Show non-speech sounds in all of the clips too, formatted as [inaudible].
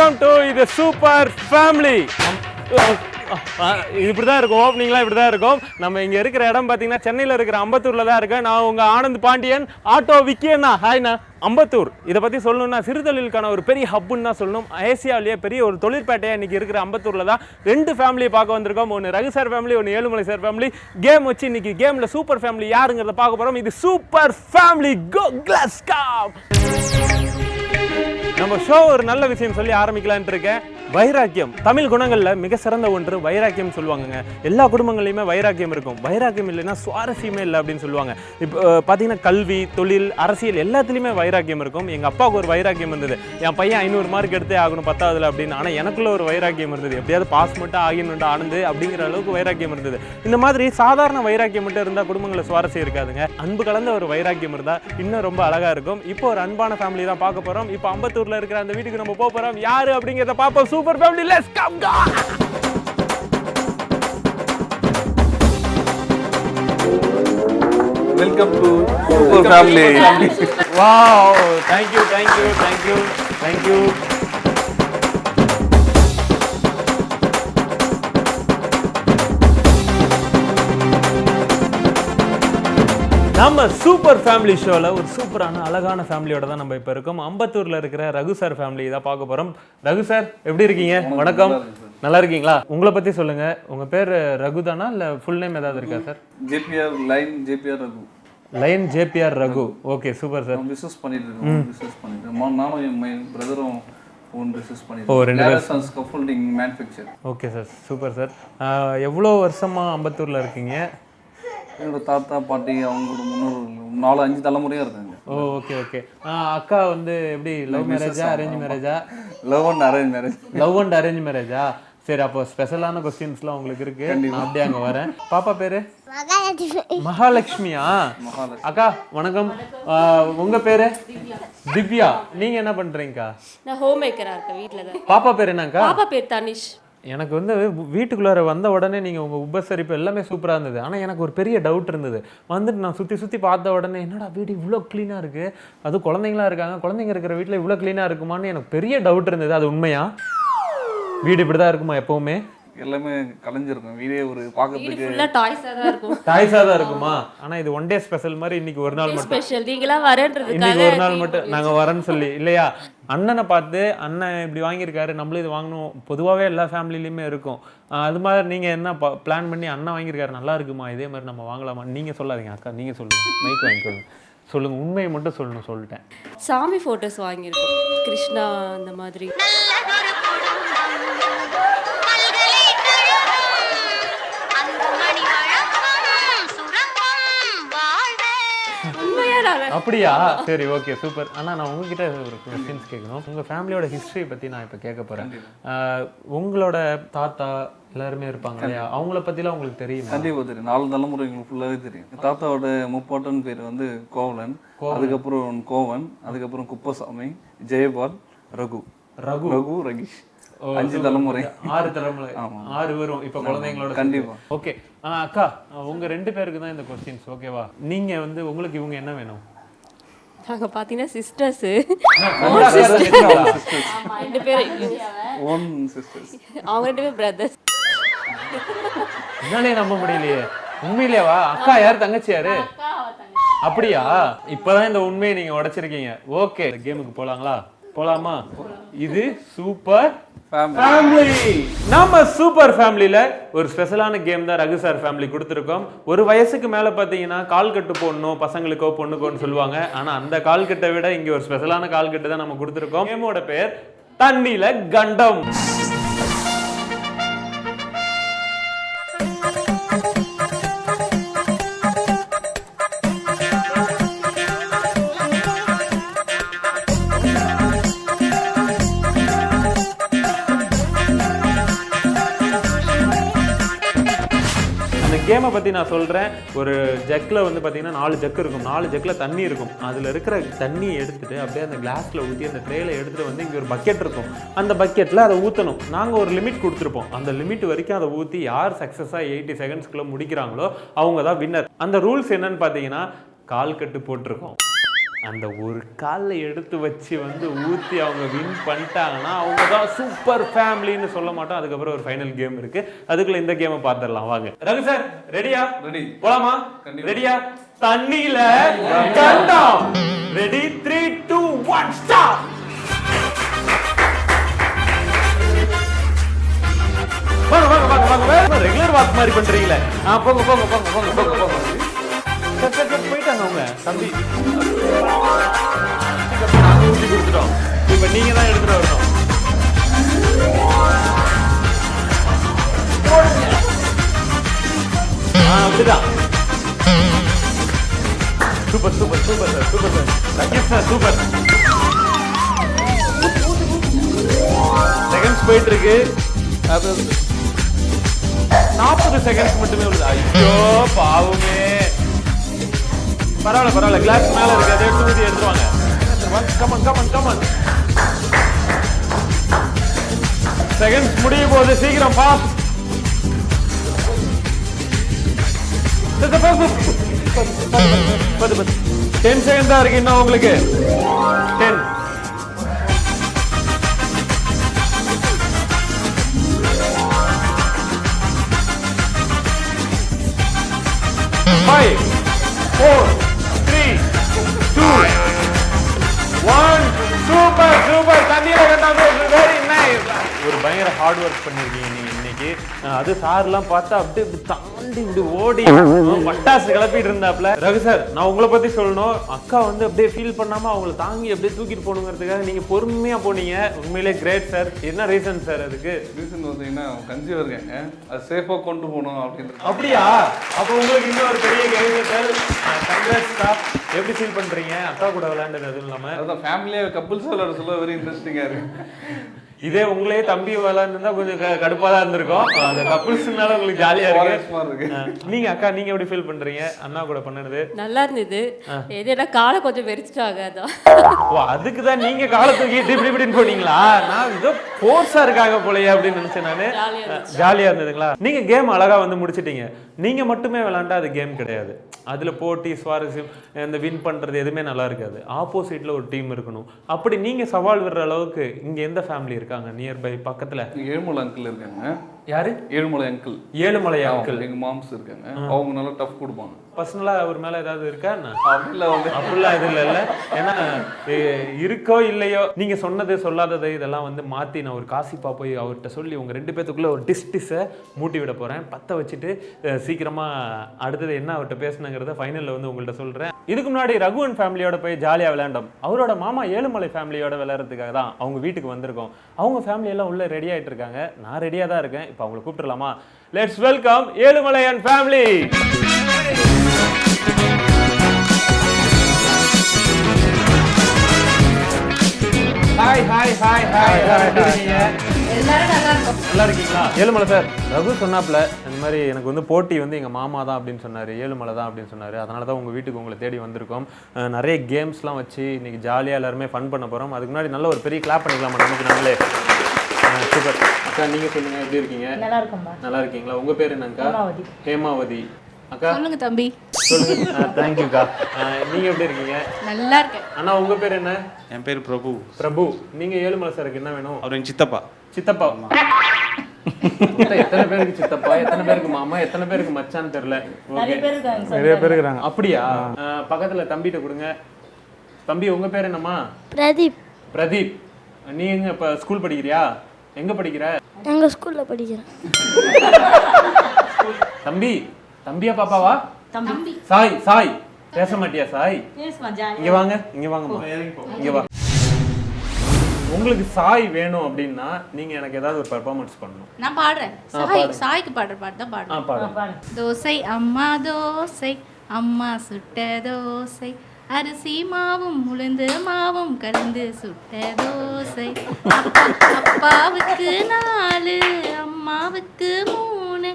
Welcome to இது super family இப்படி தான் இருக்கும். ஓப்பனிங்லாம் இப்படி தான் இருக்கும். நம்ம இங்கே இருக்கிற இடம் பார்த்தீங்கன்னா சென்னையில் இருக்கிற அம்பத்தூரில் தான் இருக்கேன் நான் உங்கள் ஆனந்த் பாண்டியன் ஆட்டோ விக்கியண்ணா ஹாய்ண்ணா அம்பத்தூர். இதை பற்றி சொல்லணும்னா சிறுதொழிலுக்கான ஒரு பெரிய ஹப்புன்னு தான் சொல்லணும். ஏசியாவிலேயே பெரிய ஒரு தொழிற்பேட்டையாக இன்னைக்கு இருக்கிற அம்பத்தூரில் தான் ரெண்டு ஃபேமிலியை பார்க்க வந்திருக்கோம். ஒன்று ரகு சார் ஃபேமிலி ஒன்று ஏழுமலை சார் ஃபேமிலி கேம் வச்சு இன்னைக்கு கேமில் சூப்பர் ஃபேமிலி யாருங்கிறத பார்க்க போகிறோம் இது சூப்பர் ஃபேமிலி கோ கிளாஸ் நம்ம ஷோ ஒரு நல்ல விஷயம் சொல்லி ஆரம்பிக்கலான்ட்டு இருக்கேன். வைராக்கியம். தமிழ் குணங்களில் மிக சிறந்த ஒன்று வைராக்கியம் சொல்லுவாங்கங்க. எல்லா குடும்பங்கள்லையுமே வைராக்கியம் இருக்கும். வைராக்கியம் இல்லைன்னா சுவாரஸ்யமே இல்லை அப்படின்னு சொல்லுவாங்க. இப்போ பார்த்தீங்கன்னா கல்வி தொழில் அரசியல் எல்லாத்துலேயுமே வைராக்கியம் இருக்கும். எங்கள் அப்பாவுக்கு ஒரு வைராக்கியம் இருந்தது. என் பையன் ஐநூறு மார்க் எடுத்தே ஆகணும் பத்தாவதுல அப்படின்னு. ஆனால் எனக்குள்ள ஒரு வைராக்கியம் இருந்தது. எப்படியாவது பாஸ் மட்டும் ஆகினுண்டா ஆனந்து அப்படிங்கிற அளவுக்கு வைராக்கியம் இருந்தது. இந்த மாதிரி சாதாரண வைராக்கியம் மட்டும் இருந்தால் குடும்பங்களில் சுவாரஸ்யம் இருக்காதுங்க. அன்பு கலந்த ஒரு வைராக்கியம் இருந்தால் இன்னும் ரொம்ப அழகாக இருக்கும். இப்போ ஒரு அன்பான ஃபேமிலி தான் பார்க்க போகிறோம் இப்போ அம்பத்தூரில் இருக்கிற அந்த வீட்டுக்கு நம்ம போக போகிறோம் யார் அப்படிங்கிறத பார்ப்போம் Super Family. Let's come, go. Welcome to Super Family. wow! Thank you, thank you, thank you, thank you. நம்ம சூப்பர் ஃபேமிலி ஷோவில் ஒரு சூப்பரான அழகான ஃபேமிலியோட தான் நம்ம இப்போ இருக்கோம். அம்பத்தூரில் இருக்கிற ரகு சார் ஃபேமிலி தான் பார்க்க போகிறோம் ரகு சார் எப்படி இருக்கீங்க? வணக்கம். நல்லா இருக்கீங்களா? உங்களை பற்றி சொல்லுங்கள் உங்கள் பேர் ரகு தானா? இல்லை ஃபுல் நேம் ஏதாவது இருக்கா sir JPR line JPR Raghu. Line JPR Raghu. Okay super sir business பண்ணிட்டு இருக்கோம் பிஸ்னஸ் பண்ணிட்டு நானும் என் பிரதரும் ஓ, ரெண்டு manufacture okay sir super sir எவ்வளோ வருஷமாக அம்பத்தூரில் இருக்கீங்க? என்னோட தாத்தா பாட்டி அவங்களோட முன்னோர் நாலு அஞ்சு தலைமுறையா இருக்காங்க. ஓ ஓகே ஓகே அக்கா வந்து எப்படி லவ் மேரேஜா அரேஞ்ச் மேரேஜா love and arrange marriage love and arrange மேரேஜா சரி அப்போ ஸ்பெஷலான கொஸ்டின்ஸ்லாம் உங்களுக்கு இருக்கு. நான் அப்படியே அங்கே வரேன். பாப்பா பேரு? மகாலட்சுமியா? அக்கா வணக்கம். உங்க பேரு? திவ்யா. நீங்க என்ன பண்றீங்கக்கா? நான் ஹோம் மேக்கராக இருக்கேன் வீட்டில் தான். பாப்பா பேர் என்னக்கா? பாப்பா பேர் தனிஷ். எனக்கு வந்து வீட்டுக்குள்ளார வந்த உடனே நீங்கள் உங்கள் உபசரிப்பு எல்லாமே சூப்பராக இருந்தது. ஆனால் எனக்கு ஒரு பெரிய டவுட் இருந்தது. வந்துட்டு நான் சுற்றி சுற்றி பார்த்த உடனே என்னடா வீடு இவ்வளோ க்ளீனாக இருக்குது அது குழந்தைங்களா இருக்காங்க? குழந்தைங்க இருக்கிற வீட்டில் இவ்வளோ க்ளீனாக இருக்குமான்னு எனக்கு பெரிய டவுட் இருந்தது. அது உண்மையா? வீடு இப்படி தான் இருக்குமா எப்போவுமே? எல்லாமே கலைஞ்சிருக்கும். வீடே ஒரு பார்க்கறதுக்கு டாய்ஸாக தான் இருக்கும். டாய்ஸாக தான் இருக்குமா? ஆனால் இது ஒன் டே ஸ்பெஷல் மாதிரி இன்னைக்கு ஒரு நாள் மட்டும். ஸ்பெஷல் நீங்களாம் வரேன்றதுக்காக இன்னைக்கு ஒரு நாள் மட்டும். நாங்கள் வரேன்னு சொல்லி. இல்லையா? அண்ணனை பார்த்து அண்ணன் இப்படி வாங்கியிருக்காரு. நம்மளும் இது வாங்கணும். பொதுவாகவே எல்லா ஃபேமிலிலையுமே இருக்கும். அது மாதிரி நீங்கள் என்ன பிளான் பண்ணி அண்ணன் வாங்கியிருக்காரு நல்லா இருக்குமா? இதே மாதிரி நம்ம வாங்கலாமா? நீங்கள் சொல்லாதீங்க அக்கா. நீங்கள் சொல்லுங்கள் மைக் வாங்கிக்கோங்க சொல்லுங்கள் உண்மையை மட்டும் சொல்லணும் சொல்லிட்டேன். சாமி ஃபோட்டோஸ் வாங்கியிருக்கோம். கிருஷ்ணா அந்த மாதிரி. அப்படியா? சரி ஓகே சூப்பர் அண்ணா நான் உங்ககிட்ட ஒரு கொஸ்டின்ஸ் கேட்கணும். உங்கள் ஃபேமிலியோட ஹிஸ்ட்ரி பற்றி நான் இப்போ கேட்க போகிறேன் உங்களோட தாத்தா எல்லாருமே இருப்பாங்க இல்லையா? அவங்கள பற்றிலாம் உங்களுக்கு தெரியுமா? கண்டிப்பா தெரியும். நாலு தலைமுறை எங்களுக்கு ஃபுல்லாவே தெரியும். தாத்தாவோட முப்பாட்டன் பேர் வந்து கோவலன். அதுக்கப்புறம் கோவன் அதுக்கப்புறம் குப்பசாமி ஜெயபால் ரகு. ரகு. ரகு ரகீஷ். அஞ்சு தலைமுறை. ஆறு தலைமுறை. ஆறு வரும் இப்ப குழந்தைங்களோட கண்டிப்பா. ஓகே அக்கா உங்க ரெண்டு பேருக்கு தான் இந்த கொஸ்டின்ஸ் ஓகேவா நீங்க வந்து உங்களுக்கு இவங்க என்ன வேணும்? நாங்கள் பார்த்தீங்கன்னா சிஸ்டர்ஸு. ரெண்டு பேர் ஓன் சிஸ்டர்ஸ் அவங்க ரெண்டு பேர் பிரதர்ஸ் என்னாலே நம்ப முடியலையே. உண்மையிலேவா? அக்கா யார்? தங்கச்சி. யாரு அப்படியா? இப்பதான் இந்த உண்மையை நீங்க உடைச்சிருக்கீங்க. ஓகே கேமுக்கு போலாங்களா? போலாமா? இது சூப்பர் ஃபேமிலி நம்ம சூப்பர் ஃபேமிலியில் ஒரு ஸ்பெஷலான கேம் தான் ரகு சார் ஃபேமிலி கொடுத்துருக்கோம். ஒரு வயசுக்கு மேலே பார்த்தீங்கன்னா கால் கட்டு போடணும் பசங்களுக்கோ பொண்ணுக்கோன்னு சொல்லுவாங்க. ஆனால் அந்த கால் கட்டை விட இங்கே ஒரு ஸ்பெஷலான கால் கட்டு தான் நம்ம கொடுத்துருக்கோம். கேமோட பேர் தண்ணியில் கண்டம். பற்றி நான் சொல்கிறேன் ஒரு ஜக்கில் வந்து பார்த்தீங்கன்னா நாலு ஜக் இருக்கும். நாலு ஜக்கில் தண்ணி இருக்கும். அதில் இருக்கிற தண்ணியை எடுத்துகிட்டு அப்படியே அந்த கிளாஸில் ஊற்றி அந்த ட்ரேயில் எடுத்துகிட்டு வந்து இங்கே ஒரு பக்கெட் இருக்கும். அந்த பக்கெட்டில் அதை ஊற்றணும் நாங்கள் ஒரு லிமிட் கொடுத்துருப்போம். அந்த லிமிட் வரைக்கும் அதை ஊற்றி யார் சக்ஸஸாக எயிட்டி செகண்ட்ஸ்குள்ளே முடிக்கிறாங்களோ அவங்க தான் வின்னர் அந்த ரூல்ஸ் என்னன்னு பார்த்தீங்கன்னா கால் கட்டு போட்டிருக்கோம். அந்த ஒரு காலில் எடுத்து வச்சு வந்து ஊற்றி அவங்க வின் பண்ணிட்டாங்கன்னா அவங்க தான் சூப்பர் ஃபேமிலின்னு சொல்ல மாட்டோம். அதுக்கப்புறம் ஒரு ஃபைனல் கேம் இருக்கு. அதுக்குள்ள இந்த கேமை பார்த்துடலாம். வாங்க. ரகு சார் ரெடியா Ready. போலாமா. ரெடியா தண்ணியில கண்டம். Ready three two one start வாங்க வாங்க வாங்க வாங்க. வாங்க ரெகுலர் வாக் மாதிரி பண்றீங்களே. போங்க போங்க போங்க போங்க போங்க போங்க. போயிட்டாங்க அவங்க. தம்பி. நாங்க ஊட்டி கொடுத்துட்டோம் இப்ப நீங்க தான் எடுத்துட்டு வரணும். ஆ அப்படிதான். Super super super sir super sir. Rakesh sir super. Seconds போயிட்டு இருக்கு நாற்பது செகண்ட்ஸ் மட்டுமே உள்ளது. ஐயோ பாவமே. பரவாயில்ல பரவாயில்ல. கிளாஸ் மேல இருக்கு அதை எடுத்து ஊதி எடுத்துருவாங்க. கமன் கமன் கமன் செகண்ட்ஸ் முடிய போது சீக்கிரம் பாஸ் டென் செகண்ட் தான் இருக்கு இன்னும் உங்களுக்கு. Ten five one super super தண்ணியில கண்டாங்க வெரி நைஸ் ஒரு பயங்கர ஹார்ட் ஒர்க் பண்ணிருக்கீங்க அஹ் அது சார்லாம் பார்த்தா அப்படியே தாண்டி இப்படி ஓடி பட்டாசு கிளப்பிட்டு இருந்தாப்ல. ரகு சார் நான் உங்களை பத்தி சொல்லணும். அக்கா வந்து அப்படியே ஃபீல் பண்ணாம அவங்கள தாங்கி அப்படியே தூக்கிட்டு போகணுங்கிறதுக்காக நீங்க பொறுமையா போனீங்க. உண்மையிலே கிரேட் சார் என்ன ரீசன் சார் அதுக்கு? ரீசன் பார்த்தீங்கன்னா கன்சீவ் இருக்காங்க அது சேஃபாக கொண்டு போகணும் அப்படின்றது அப்படியா? அப்போ உங்களுக்கு இன்னும் ஒரு பெரிய கங்க்ராட்ஸ் ஸ்டாப் எப்படி ஃபீல் பண்றீங்க? அக்கா கூட விளையாண்டது அதுவும் இல்லாம. அதுதான் ஃபேமிலியாக கப்புள்ஸ் விளையாட சொல்ல வெரி இன்ட்ரெஸ்டிங்காக இருக்கு. இதே உங்களே தம்பி விளையாண்டுருந்தா கொஞ்சம் கடுப்பா தான் இருந்திருக்கும். அந்த கப்புள்ஸ்னால உங்களுக்கு ஜாலியா இருக்கு. இருக்கு. நீங்க அக்கா நீங்க எப்படி ஃபீல் பண்றீங்க? அண்ணா கூட பண்ணது நல்லா இருந்தது. எதுனா காலை கொஞ்சம் வெறிச்சிட்டாங்க அதான். ஓ அதுக்கு தான் நீங்க காலை தூக்கிட்டு இப்படி இப்படின்னு போனீங்களா? நான் ஏதோ ஃபோர்ஸா இருக்காங்க போலயே அப்படின்னு நினைச்சேன் நானு. ஜாலியா இருந்ததுங்களா? நீங்க கேம் அழகா வந்து முடிச்சிட்டீங்க. நீங்க மட்டுமே விளையாண்டா அது கேம் கிடையாது. அதுல போட்டி சுவாரஸ்யம் இந்த வின் பண்றது எதுவுமே நல்லா இருக்காது. ஆப்போசிட்ல ஒரு டீம் இருக்கணும். அப்படி நீங்க சவால் விடுற அளவுக்கு இங்க எந்த ஃபேமிலி இருக்காங்க நியர்பை பக்கத்துல. ஏழுமலை அங்கிள் இருக்காங்க. யாரு? ஏழுமலை அங்கிள் ஏழுமலை அங்கிள் எங்க மாம்ஸ் இருக்காங்க. அவங்க நல்லா டஃப் கொடுப்பாங்க. பர்சனலா அவர் மேல ஏதாவது இருக்கா என்ன? அப்படில வந்து அப்படிலாம் இது இல்லைல்ல ஏன்னா எ- இருக்கோ இல்லையோ நீங்க சொன்னது சொல்லாதது இதெல்லாம் வந்து மாத்தி நான் ஒரு காசிப்பா போய் அவர்கிட்ட சொல்லி உங்க ரெண்டு பேத்துக்குள்ள ஒரு டிஸ் டிஸ்ஸை மூட்டி விட போறேன். பத்த வச்சுட்டு சீக்கிரமா அடுத்தது என்ன அவர்கிட்ட பேசுனங்கிறத ஃபைனல்ல வந்து உங்கள்ட்ட சொல்றேன். இதுக்கு முன்னாடி ரகுவன் ஃபேமிலியோட போய் ஜாலியா விளையாண்டோம். அவரோட மாமா ஏழுமலை ஃபேமிலியோட விளையாடுறதுக்காக தான் அவங்க வீட்டுக்கு வந்திருக்கோம். அவங்க ஃபேமிலி எல்லாம் உள்ள ரெடி ஆயிட்டு இருக்காங்க. நான் ரெடியா தான் இருக்கேன். இப்போ அவங்களை கூப்பிட்டுலாமா let's welcome Ezhumalai and family hi hi hi hi hi நல்லா இருக்கீங்களா? ஏழுமலை சார் ரகு சொன்னாப்ல இந்த மாதிரி எனக்கு வந்து போட்டி வந்து எங்கள் மாமா தான் அப்படின்னு சொன்னார் ஏழுமலை தான் அப்படின்னு சொன்னார். அதனால தான் உங்கள் வீட்டுக்கு உங்களை தேடி வந்திருக்கோம். நிறைய கேம்ஸ்லாம் வச்சு இன்னைக்கு ஜாலியாக எல்லாருமே ஃபன் பண்ண போகிறோம் அதுக்கு முன்னாடி நல்ல ஒரு பெரிய கிளாப் பண்ணிக்கலாம் நமக்கு நம்மளே சூப்பர் அக்கா நீங்கள் சொல்லுங்கள் எப்படி இருக்கீங்க? நல்லா இருக்கும்பா நல்லா இருக்கீங்களா உங்கள் பேர் என்னங்கக்கா ஹேமாவதி. ஹேமாவதி. அக்கா சொல்லுங்க தம்பி. சொல்லுங்க. [laughs] தேங்க்யூக்கா நீங்கள் எப்படி இருக்கீங்க? நல்லா இருக்கேன் அண்ணா உங்கள் பேர் என்ன? என் பேர் பிரபு. பிரபு. நீங்கள் ஏழுமலை சாருக்கு என்ன வேணும்? அவர் சித்தப்பா. சித்தப்பா. எத்தனை பேருக்கு சித்தப்பா? எத்தனை பேருக்கு மாமா? எத்தனை பேருக்கு மச்சான்னு தெரியல. நிறைய ஓகே. பேர் இருக்காங்க. அப்படியா? பக்கத்துல தம்பிட்ட கொடுங்க. தம்பி உங்க பேர் என்னம்மா? பிரதீப். பிரதீப். நீ எங்க இப்ப ஸ்கூல் படிக்கிறியா? எங்க படிக்கிற? எங்கள் ஸ்கூலில் படிக்கிறேன் தம்பி தம்பியா பாப்பாவா? தம்பி. சாய் சாய். பேச மாட்டியா சாய்? இங்க வாங்க இங்க வாங்கம்மா. இங்க வா. உங்களுக்கு சாய் வேணும் அப்படின்னா நீங்க எனக்கு ஏதாவது ஒரு பெர்ஃபார்மன்ஸ் பண்ணணும். நான் பாடுறேன். சாய் சாய்க்கு பாடுற பாட்டு தான் பாடுறேன் பாடு. தோசை அம்மா தோசை அம்மா சுட்ட தோசை அரிசி மாவும் உளுந்து மாவும் கலந்து சுட்ட தோசை. அப்பா அப்பாவுக்கு நாலு அம்மாவுக்கு மூணு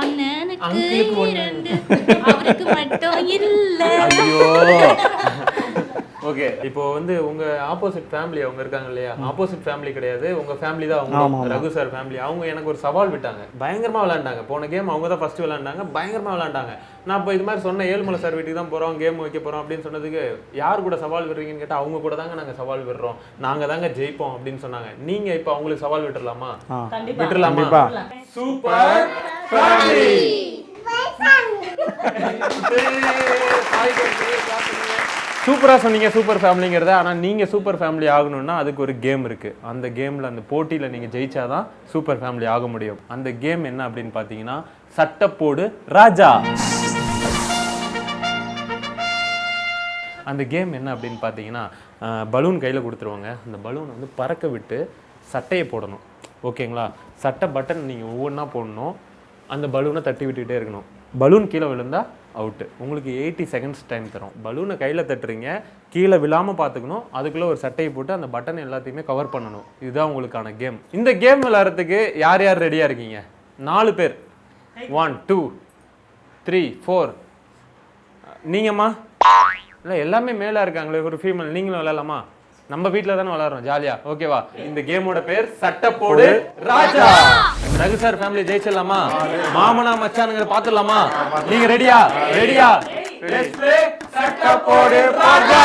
அண்ணனுக்கு. இரண்டு. அவருக்கு மட்டும் இல்ல. ஓகே இப்போ வந்து உங்க ஆப்போசிட் ஃபேமிலி அவங்க இருக்காங்க இல்லையா? ஆப்போசிட் ஃபேமிலி கிடையாது. உங்க ஃபேமிலி தான் அவங்க. ரகு சார் ஃபேமிலி அவங்க எனக்கு ஒரு சவால் விட்டாங்க. பயங்கரமா விளையாண்டாங்க. போன கேம் அவங்க தான் ஃபர்ஸ்ட் விளையாண்டாங்க. பயங்கரமா விளையாண்டாங்க. நான் இப்போ இது மாதிரி சொன்ன ஏழுமலை சார் வீட்டுக்கு தான் போறோம் கேம் வைக்க போறோம் அப்படின்னு சொன்னதுக்கு யார் கூட சவால் விடுறீங்கன்னு கேட்டா அவங்க கூட தாங்க நாங்க சவால் விடுறோம். நாங்க தாங்க ஜெயிப்போம் அப்படின்னு சொன்னாங்க. நீங்க இப்போ அவங்களுக்கு சவால் விட்டுறலாமா? விட்டுறலாமா? சூப்பர் ஃபேமிலி சூப்பராக சொன்னீங்க சூப்பர் ஃபேமிலிங்கிறத. ஆனால் நீங்கள் சூப்பர் ஃபேமிலி ஆகணும்னா அதுக்கு ஒரு கேம் இருக்குது அந்த கேமில் அந்த போட்டியில் நீங்கள் ஜெயிச்சாதான் சூப்பர் ஃபேமிலி ஆக முடியும். அந்த கேம் என்ன அப்படின்னு பார்த்தீங்கன்னா சட்டப்போடு ராஜா. அந்த கேம் என்ன அப்படின்னு பார்த்தீங்கன்னா பலூன் கையில் கொடுத்துருவாங்க. அந்த பலூனை வந்து பறக்க விட்டு சட்டையை போடணும். ஓகேங்களா? சட்டை பட்டன் நீங்கள் ஒவ்வொன்றா போடணும். அந்த பலூனை தட்டி விட்டுக்கிட்டே இருக்கணும். பலூன் கீழே விழுந்தா அவுட்டு உங்களுக்கு எயிட்டி செகண்ட்ஸ் டைம் தரும். பலூனை கையில் தட்டுறீங்க கீழே விழாமல் பார்த்துக்கணும் அதுக்குள்ளே ஒரு சட்டையை போட்டு அந்த பட்டன் எல்லாத்தையுமே கவர் பண்ணணும். இதுதான் உங்களுக்கான கேம் இந்த கேம் விளையாடுறதுக்கு யார் யார் ரெடியாக இருக்கீங்க? நாலு பேர். ஒன் டூ த்ரீ ஃபோர் நீங்கம்மா. இல்லை எல்லாமே மேலே இருக்காங்களே ஒரு ஃபீமேல் நீங்களும் விளையாடலாமா? நம்ம வீட்டில் தானே விளையாடுறோம் ஜாலியா. ஓகேவா இந்த கேமோட பேர் சட்டப்போடு ராஜா. ரகு சார் ஃபேமிலி ஜெயிச்சிடலாமா? மாமனா மச்சானுங்கிற பாத்துடலாமா நீங்க ரெடியா ரெடியா சட்டப்போடு ராஜா.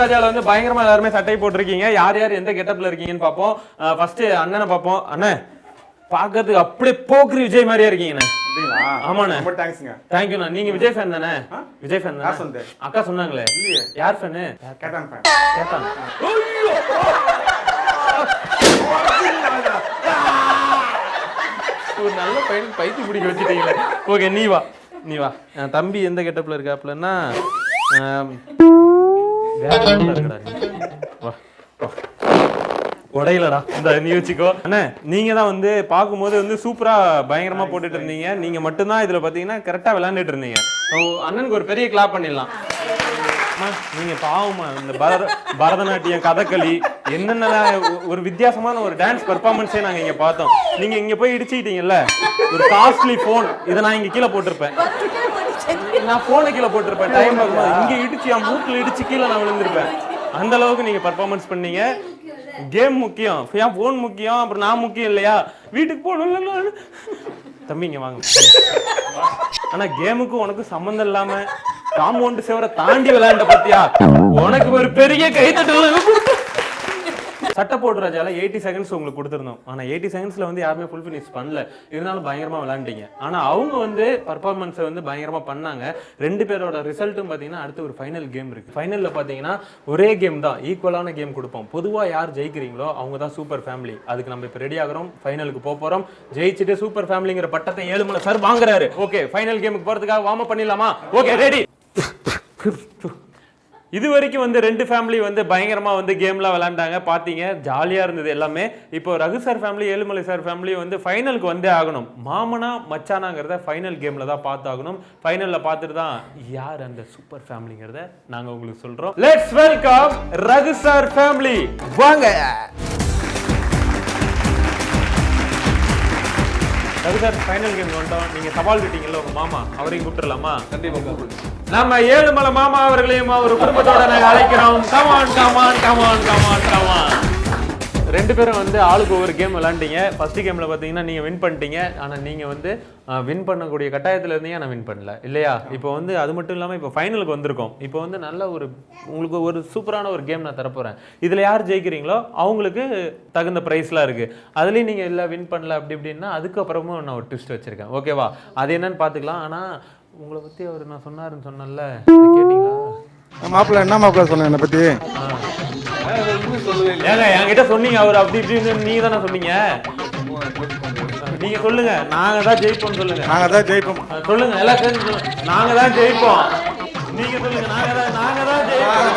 ராஜால வந்து பயங்கரமா எல்லாருமே சட்டை போட்டிருக்கீங்க. யார் யார் எந்த கெட்டப்ல இருக்கீங்கன்னு பார்ப்போம். ஃபர்ஸ்ட் அண்ணனை பார்ப்போம். அண்ணன் பார்க்கறதுக்கு அப்படியே போக்குரி விஜய் மாதிரியே இருக்கீங்கண்ணே. ஆமாண்ணே. ரொம்ப தேங்க்ஸ்ங்க தேங்க்யூண்ணா நீங்க விஜய் ஃபேன் தானே? விஜய் ஃபேன் தானே? அக்கா சொன்னாங்களே. யார் ஃபேனு கேட்டான் ஃபேன் கேட்டாங்க ஒரு நல்ல பையனுக்கு பைத்தி பிடிக்க வச்சுட்டீங்களே. ஓகே நீ வா. நீ வா. தம்பி எந்த கெட்டப்ல இருக்காப்லன்னா உடையலடா. இந்த நீ வச்சுக்கோ. அண்ணே நீங்க தான் வந்து பார்க்கும்போது வந்து சூப்பரா பயங்கரமா போட்டுட்டு இருந்தீங்க. நீங்க மட்டும்தான் இதுல பாத்தீங்கன்னா கரெக்டா விளையாண்டுட்டு இருந்தீங்க. ஓ, அண்ணனுக்கு ஒரு பெரிய கிளாப் பண்ணிடலாம். நீங்க பாவமா இந்த பரத பரதநாட்டியம் கதகளி என்னென்ன ஒரு வித்தியாசமான ஒரு டான்ஸ் பெர்ஃபார்மன்ஸே நாங்க இங்க பார்த்தோம். நீங்க இங்க போய் இடிச்சுக்கிட்டீங்கல்ல? ஒரு காஸ்ட்லி போன் இதை நான் இங்க கீழே போட்டிருப்பேன். நான் போனை கீழே போட்டிருப்பேன். டைம் பார்க்கும்போது இங்க இடிச்சு என் மூக்கில் இடிச்சு கீழே நான் விழுந்திருப்பேன். அந்த அளவுக்கு நீங்க பர்ஃபார்மன்ஸ் பண்ணீங்க. கேம் முக்கியம். என் போன் முக்கியம். அப்புறம் நான் முக்கியம் இல்லையா? வீட்டுக்கு போகணும் தம்பி இங்க வாங்க. ஆனா கேமுக்கும் உனக்கு சம்மந்தம் இல்லாம காம்பவுண்ட் சேவரை தாண்டி விளையாண்ட பத்தியா? உனக்கு ஒரு பெரிய கைத்தட்டு சட்டை போட்டு ராஜால எயிட்டி செகண்ட்ஸ் உங்களுக்கு கொடுத்துருந்தோம். ஆனால் எயிட்டி செகண்ட்ஸில் வந்து யாருமே ஃபுல் ஃபினிஷ் பண்ணல. இருந்தாலும் பயங்கரமாக விளையாண்டீங்க ஆனால் அவங்க வந்து பர்ஃபார்மன்ஸை வந்து பயங்கரமாக பண்ணாங்க. ரெண்டு பேரோட ரிசல்ட்டும் பார்த்தீங்கன்னா அடுத்து ஒரு ஃபைனல் கேம் இருக்குது ஃபைனலில் பார்த்தீங்கன்னா ஒரே கேம் தான். ஈக்குவலான கேம் கொடுப்போம். பொதுவாக யார் ஜெயிக்கிறீங்களோ அவங்க தான் சூப்பர் ஃபேமிலி அதுக்கு நம்ம இப்போ ரெடி ஆகிறோம். ஃபைனலுக்கு போக போகிறோம் ஜெயிச்சுட்டு சூப்பர் ஃபேமிலிங்கிற பட்டத்தை ஏழுமலை சார் வாங்குறாரு. ஓகே ஃபைனல் கேமுக்கு போகிறதுக்காக வார்ம் பண்ணிடலாமா? ஓகே ரெடி இது வரைக்கும் வந்து ரெண்டு ஃபேமிலி வந்து பயங்கரமாக வந்து கேம்லாம் விளாண்டாங்க பார்த்தீங்க ஜாலியாக இருந்தது எல்லாமே. இப்போ Raghu sir family Ezhumalai sir family வந்து ஃபைனலுக்கு வந்தே ஆகணும். மாமனா மச்சானாங்கிறத ஃபைனல் கேமில் தான் பார்த்தாகணும். ஃபைனலில் பார்த்துட்டு தான் யார் அந்த சூப்பர் ஃபேமிலிங்கிறத நாங்கள் உங்களுக்கு சொல்கிறோம் let's welcome Raghu sir family வாங்க. ரகு சார் ஃபைனல் கேம் வந்துட்டோம். நீங்க சவால் விட்டீங்கல்ல உங்க மாமா அவரையும் கூப்பிட்டுலாமா கண்டிப்பா நம்ம ஏழுமலை மாமா அவர்களையும் ஒரு குடும்பத்தோட நாங்க அழைக்கிறோம். Come on come on come on come on come on ரெண்டு பேரும் வந்து ஆளுக்கு ஒவ்வொரு கேம் விளாண்டீங்க ஃபர்ஸ்ட் கேமில் பார்த்தீங்கன்னா நீங்கள் வின் பண்ணிட்டீங்க. ஆனால் நீங்கள் வந்து வின் பண்ணக்கூடிய கட்டாயத்தில் இருந்தீங்க. நான் வின் பண்ணல. இல்லையா? இப்போ வந்து அது மட்டும் இல்லாமல் இப்போ ஃபைனலுக்கு வந்திருக்கோம். இப்போ வந்து நல்ல ஒரு உங்களுக்கு ஒரு சூப்பரான ஒரு கேம் நான் தரப்போகிறேன் இதில் யார் ஜெயிக்கிறீங்களோ அவங்களுக்கு தகுந்த ப்ரைஸ்லாம் இருக்குது அதுலேயும் நீங்கள் இல்லை வின் பண்ணல அப்படி இப்படின்னா அதுக்கப்புறமும் நான் ஒரு ட்விஸ்ட் வச்சுருக்கேன். ஓகேவா அது என்னன்னு பார்த்துக்கலாம். ஆனால் உங்களை பற்றி அவர் நான் சொன்னாருன்னு சொன்னேன்ல. அதை கேட்டிங்களா? மாப்பிள்ள என்ன மாப்பிள்ள சொன்ன என்னை பத்தி? ஏங்க என்கிட்ட சொன்னீங்க அவர் அப்படி இப்படின்னு நீங்க தானே சொன்னீங்க நீங்க சொல்லுங்க நாங்க தான் ஜெயிப்போம் சொல்லுங்க நாங்க தான் ஜெயிப்போம் சொல்லுங்க எல்லாம் சேர்ந்து நாங்க தான் ஜெயிப்போம் நீங்க சொல்லுங்க நாங்க தான் நாங்க தான் ஜெயிப்போம்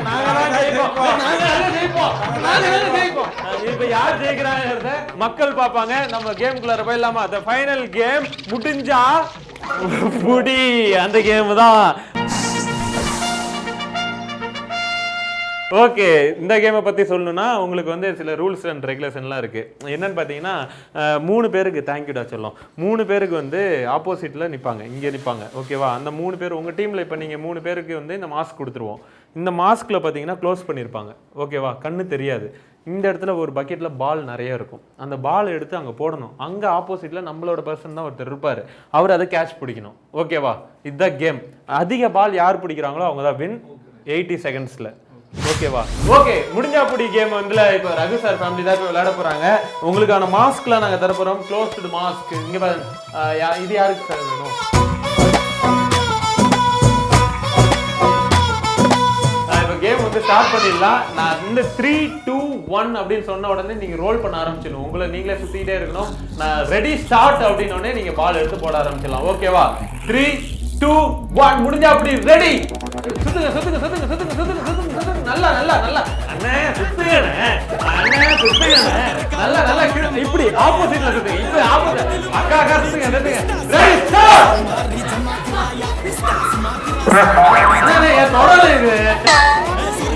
நீங்க தான் ஜெயிப்போம் நாங்க தான் ஜெயிப்போம் நாங்க தான் ஜெயிப்போம் இப்ப யார் ஜெயிக்கிறாங்கிறத மக்கள் பார்ப்பாங்க நம்ம கேம்குள்ளார போயிடலாமா அந்த ஃபைனல் கேம் முடிஞ்சா புடி அந்த கேம் தான் ஓகே இந்த கேமை பற்றி சொல்லணும்னா உங்களுக்கு வந்து சில ரூல்ஸ் அண்ட் ரெகுலேஷன்லாம் இருக்குது என்னென்னு பார்த்தீங்கன்னா மூணு பேருக்கு தேங்க்யூடா சொல்லும் மூணு பேருக்கு வந்து ஆப்போசிட்டில் நிற்பாங்க இங்கே நிற்பாங்க ஓகேவா அந்த மூணு பேர் உங்கள் டீமில் இப்போ நீங்கள் மூணு பேருக்கு வந்து இந்த மாஸ்க் கொடுத்துருவோம். இந்த மாஸ்கில் பார்த்தீங்கன்னா க்ளோஸ் பண்ணியிருப்பாங்க ஓகேவா கண்ணு தெரியாது. இந்த இடத்துல ஒரு பக்கெட்டில் பால் நிறைய இருக்கும். அந்த பால் எடுத்து அங்கே போடணும். அங்கே ஆப்போசிட்டில் நம்மளோட பர்சன் தான் ஒருத்தர் இருப்பார். அவர் அதை கேட்ச் பிடிக்கணும் ஓகேவா இதுதான் கேம் அதிக பால் யார் பிடிக்கிறாங்களோ அவங்க தான் வின் எயிட்டி செகண்ட்ஸில் ஓகேவா? ஓகே முடிஞ்சா புடி கேம் வந்துல. இப்போ ரகு சார் ஃபேமிலி தான் இப்போ விளையாட போறாங்க. உங்களுக்கான மாஸ்க்லாம் நாங்க தர க்ளோஸ்டு மாஸ்க் இங்க பாருங்க இது யாருக்கு சார் வேணும்? இப்போ கேம் வந்து ஸ்டார்ட் பண்ணிடலாம். நான் இந்த த்ரீ டூ ஒன் அப்படின்னு சொன்ன உடனே நீங்கள் ரோல் பண்ண ஆரம்பிச்சிடணும். உங்களை நீங்களே சுற்றிக்கிட்டே இருக்கணும். நான் ரெடி ஸ்டார்ட் அப்படின்னு உடனே நீங்கள் பால் எடுத்து போட ஆரம்பிச்சிடலாம். ஓகேவா? த்ரீ டூ ஒன் முடிஞ்சா அப்படி ரெடி சுத்துங்க சுத்துங்க சுத்துங்க சுத்துங்க சுத்துங்க சுத்துங்க சுத்துங்க நல்லா நல்லா நல்லா அண்ணே சுத்துங்கண்ணே அண்ணே நல்லா நல்லா இப்படி ஆப்போசிட்ல சுத்துங்க இப்படி ஆப்போசிட் அக்கா அக்கா சுத்துங்க சுத்துங்க ரெடி ஸ்டார்ட் அண்ணே என் தொடல இது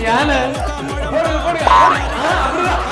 யானை போடுங்க போடுங்க அப்படிதான்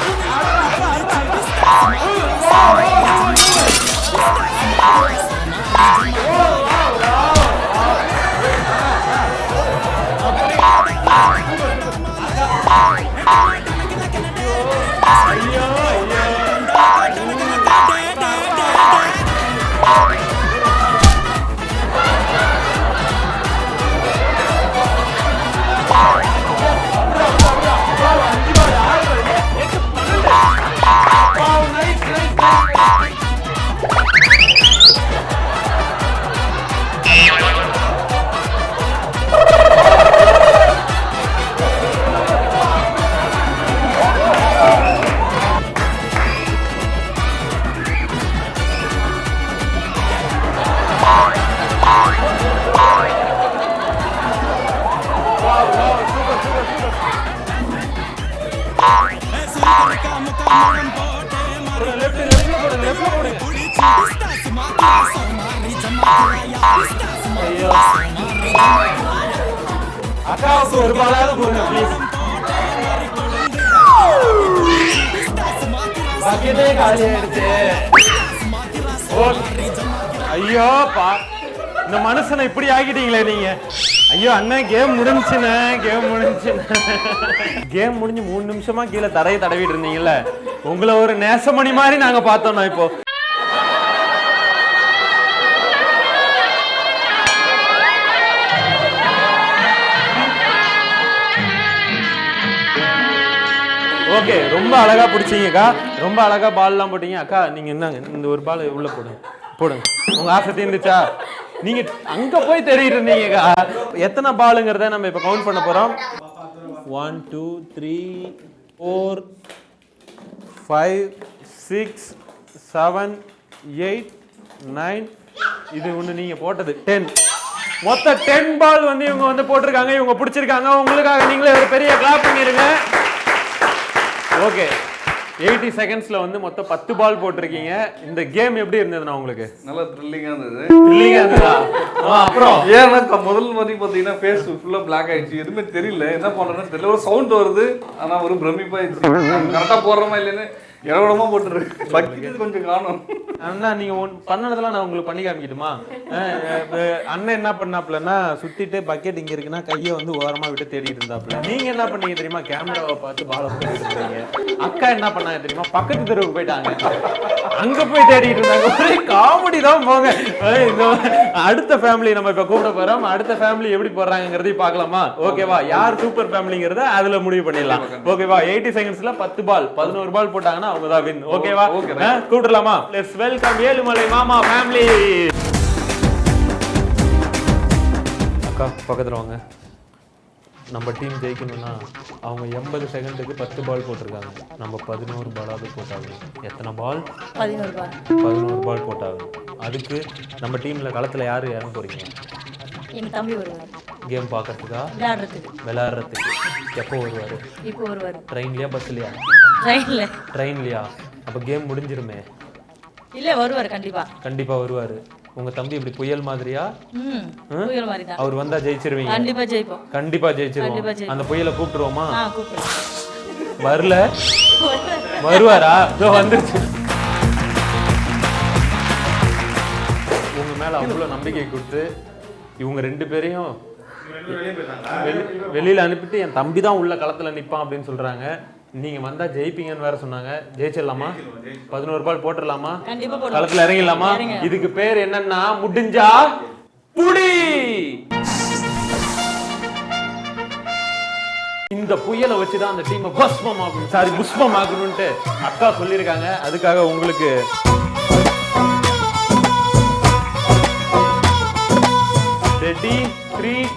அக்காவுக்கு ஒரு பாலாவது கொடுங்க ப்ளீஸ் பக்கெட்டே காலி ஆயிடுச்சு. ஐயோ பா. இந்த மனுஷனை இப்படி ஆகிட்டீங்களே நீங்க. ஐயோ அண்ணன் கேம் முடிஞ்சுண்ணே கேம் முடிஞ்சுண்ணே கேம் முடிஞ்சு மூணு நிமிஷமா கீழே தரையை தடவிட்டு இருந்தீங்கல்ல. உங்களை ஒரு நேசமணி மாதிரி நாங்க பார்த்தோம்னா இப்போ. ஓகே ரொம்ப அழகா பிடிச்சீங்கக்கா ரொம்ப அழகா பால்லாம் போட்டீங்க. அக்கா நீங்க என்னங்க இந்த ஒரு பால் உள்ள போடுங்க. போடுங்க. உங்க ஆசை தீர்ந்துச்சா நீங்க அங்க போய் தேடிட்டு இருந்தீங்கக்கா எத்தனை பாலுங்கிறத நம்ம இப்ப கவுண்ட் பண்ண போறோம். One two three four five six seven eight nine இது ஒன்று நீங்கள் போட்டது. டென் மொத்த டென் பால் வந்து இவங்க வந்து போட்டிருக்காங்க இவங்க பிடிச்சிருக்காங்க. உங்களுக்காக நீங்களே ஒரு பெரிய கிளாப் பண்ணிடுங்க ஓகே. எயிட்டி செகண்ட்ஸ்ல வந்து மொத்தம் பத்து பால் போட்டிருக்கீங்க. இந்த கேம் எப்படி இருந்ததுண்ணா உங்களுக்கு? நல்லா த்ரில்லிங்காக இருந்தது. இல்லைங்க இருந்ததா? அப்புறம்? ஏன்னா முதல் மாதிரி பார்த்தீங்கன்னா ஃபேஸ் ஃபுல்லாக பிளாக் ஆயிடுச்சு. எதுவுமே தெரியல. என்ன பண்ணுறேன்னு தெரியல. ஒரு சவுண்ட் வருது. ஆனால் ஒரு பிரமிப்பாயிடுச்சு. கரெக்டாக போடுறோமா இல்லைன்னு எவ்வளோமா போட்டுருக்கு பக்கெட் கொஞ்சம் காணும். அண்ணா நீங்க ஒன் பண்ணனதெல்லாம் நான் உங்களுக்கு பண்ணி காமிக்கட்டுமா? அண்ணன் என்ன பண்ணாப்லன்னா சுத்திட்டு பக்கெட் இங்க இருக்குன்னா கையை வந்து ஓரமா விட்டு தேடிட்டு இருந்தாப்ல நீங்க என்ன பண்ணீங்க தெரியுமா? கேமராவை பார்த்து பால போட்டுட்டு இருந்தீங்க. அக்கா என்ன பண்ணாங்க தெரியுமா? பக்கத்து தெருவுக்கு போயிட்டாங்க. அங்க போய் தேடிட்டு இருந்தாங்க. ஒரே காமெடி தான் போங்க. அடுத்த ஃபேமிலி நம்ம இப்ப கூப்பிட போறோம். அடுத்த ஃபேமிலி எப்படி போடுறாங்கிறதையும் பார்க்கலாமா? ஓகேவா யார் சூப்பர் ஃபேமிலிங்கிறத அதுல முடிவு பண்ணிடலாம். ஓகேவா எயிட்டி செகண்ட்ஸ்ல பத்து பால் பதினோரு பால் போட்டாங்கன்னா அவங்க தான் வின் ஓகேவா கூப்பிடலாமா? லெட்ஸ் வெல்கம் ஏழுமலை மாமா ஃபேமிலி அக்கா பக்கத்துல வாங்க. நம்ம டீம் ஜெயிக்கணும்னா அவங்க எண்பது செகண்டுக்கு பத்து பால் போட்டிருக்காங்க. நம்ம பதினோரு பாலாவது போட்டாகணும் எத்தனை பால் பதினோரு ரூபாய் பதினோரு பால் போட்டாகணும் அதுக்கு நம்ம டீம்ல களத்துல யாரு இறங்க போறீங்க? எங்க தம்பி வருவார். கேம் பார்க்கறதுக்கா? விளையாடுறதுக்கு. விளையாடுறதுக்கு. எப்போ வருவாரு? இப்போ வருவார். ட்ரெயின்லயா பஸ்லயா ட்ரெயின்ல ட்ரெயின்லயா அப்ப கேம் முடிஞ்சிருமே? இல்ல வருவார் கண்டிப்பா. கண்டிப்பா வருவாரு. உங்க தம்பி இப்படி புயல் மாதிரியா? புயல் மாதிரி தான். அவர் வந்தா ஜெயிச்சிருவீங்க. கண்டிப்பா ஜெயிப்போம். கண்டிப்பா ஜெயிச்சிருவோம். அந்த புயலை கூப்பிட்டுருவோமா? வரல? வருவாரா? இதோ வந்துருச்சு. உங்க மேல அவ்வளவு நம்பிக்கை கொடுத்து இவங்க ரெண்டு பேரையும் வெளி- வெளியில அனுப்பிட்டு என் தம்பி தான் உள்ள களத்துல நிப்பான் அப்படின்னு சொல்றாங்க. நீங்க வந்தா ஜெயிப்பீங்கன்னு வேற சொன்னாங்க. ஜெயிச்சிடலாமா? பதினோரு பால் போட்டுடலாமா? களத்துல இறங்கிடலாமா? இறங்க. இதுக்கு பேர் என்னன்னா முடிஞ்சா புடி இந்த புயலை வச்சுதான் அந்த டீமை பஸ்மம் ஆகணும் சாரி புஷ்பம் ஆகணும்ட்டு அக்கா சொல்லியிருக்காங்க. அதுக்காக உங்களுக்கு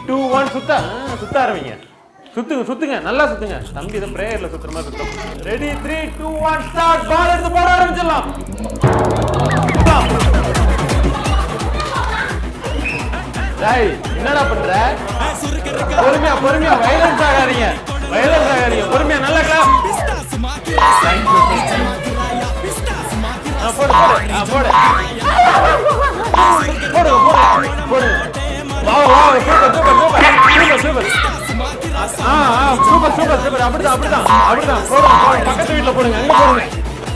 டூ ஒன் சுத்த. சுத்த ஆரம்பிங்க. சுத்துங்க சுத்துங்க நல்லா சுத்துங்க. தம்பி இதை பிரேயர்ல சுத்துற மாதிரி சுத்தம். Ready three two one start ball எடுத்து போட ஆரம்பிச்சிடலாம். டேய் என்னடா பண்ற? பொறுமையா பொறுமையா வைலன்ஸ் ஆகாதீங்க. வைலன்ஸ் ஆகாதீங்க. பொறுமையா நல்லா கிளாப் போடு போடு. போடு. போடுங்க போடுங்க போடுங்க super super super super super ஆ ஆ சூப்பர் சூப்பர் சூப்பர் அப்படிதான் அப்படிதான் அப்படிதான். போடுங்க போடுங்க பக்கத்து வீட்டில் போடுங்க அங்க போடுங்க.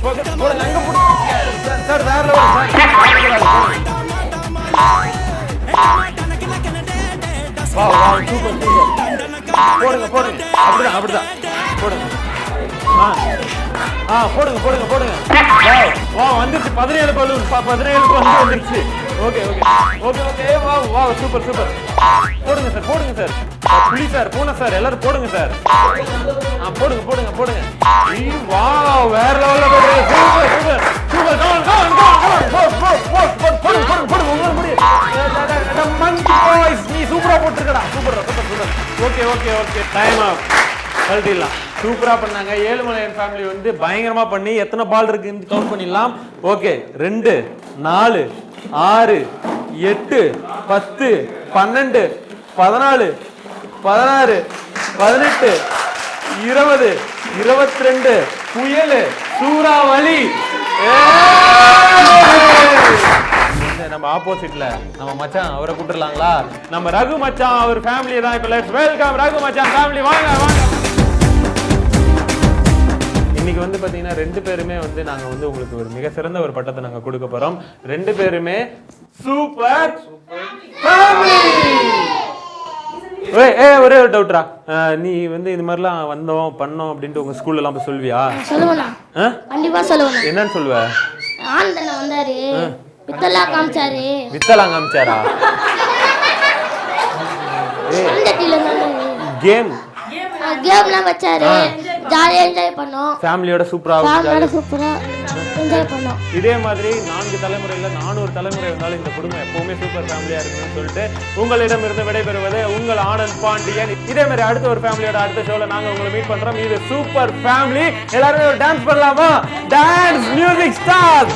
போடுங்க, போடுங்க போடுங்க சார் வேற வா வா சூப்பர் சூப்பர் போடுங்க போடுங்க. அப்படிதான் அப்படிதான். போடுங்க. ஆ. ஆ போடுங்க போடுங்க போடுங்க. வா வா வந்துருச்சு. பதினேழு பலூன் பதினேழு பலூன் வந்துருச்சு. Okay okay. Okay okay. வா வா சூப்பர் சூப்பர் போடுங்க சார் போடுங்க சார். புளி சார் பூனை சார் எல்லாரும் போடுங்க சார். ஆ போடுங்க போடுங்க போடுங்க. வா வேற லெவல்ல போடுங்க super super super. Come on come on come on come on போ போ போ போடுங்க போடுங்க போடுங்க உங்களுக்கு முடியும் மங்கி பாய்ஸ் நீ சூப்பரா போட்டுருக்கடா. Super super super. Okay okay okay. Time off கழட்டிடலாம் சூப்பராக பண்ணாங்க. ஏழுமலையன் ஃபேமிலி வந்து பயங்கரமாக பண்ணி எத்தனை பால் இருக்குன்னு கவுண்ட் பண்ணிடலாம்? ஓகே ரெண்டு நாலு ஆறு எட்டு பத்து பன்னெண்டு பதினாலு பதினாறு பதினெட்டு இருபது இருபத்தி ரெண்டு புயல் சூறாவளி. நம்ம ஆப்போசிட்ல நம்ம மச்சான் அவரை கூப்பிட்டுலாங்களா நம்ம ரகு மச்சான் அவர் ஃபேமிலி தான் இப்போ. லெட்ஸ் வெல்கம் ரகு மச்சான் ஃபேமிலி வாங்க வாங்க. இன்னைக்கு வந்து பாத்தீங்கன்னா ரெண்டு பேருமே வந்து நாங்க வந்து உங்களுக்கு ஒரு மிக சிறந்த ஒரு பட்டத்தை நாங்க கொடுக்க போறோம். ரெண்டு பேருமே சூப்பர் ஏய் ஏய் ஒரே ஒரு டவுட்ரா நீ வந்து இது மாதிரிலாம் வந்தோம் பண்ணோம் அப்படின்ட்டு உங்க ஸ்கூல்ல எல்லாம் போய் சொல்வியா சொல்லுவேண்ணா ஆ? கண்டிப்பா சொல்லுவேண்ணா என்னன்னு சொல்லுவ? வந்தாரு. பித்தெல்லாம் காமிச்சாரு. வித்தலாம் காமிச்சாரா? கேம் கேம்லாம் வச்சாரு. ஜாலியா என்ஜாய் பண்ணோம். ஃபேமிலியோட சூப்பரா ஃபேமிலியோட சூப்பரா என்ஜாய் பண்ணோம். இதே மாதிரி நான்கு தலைமுறையில நானூறு தலைமுறை வந்தாலும் இந்த குடும்பம் எப்பவுமே சூப்பர் ஃபேமிலியா இருக்கணும்னு சொல்லிட்டு உங்களிடம் இருந்து விடைபெறுவது உங்கள் ஆனந்த் பாண்டியன். இதே மாதிரி அடுத்த ஒரு ஃபேமிலியோட அடுத்த ஷோல நாங்க உங்களை மீட் பண்றோம். இது சூப்பர் ஃபேமிலி எல்லாருமே ஒரு டான்ஸ் பண்ணலாமா? Dance music star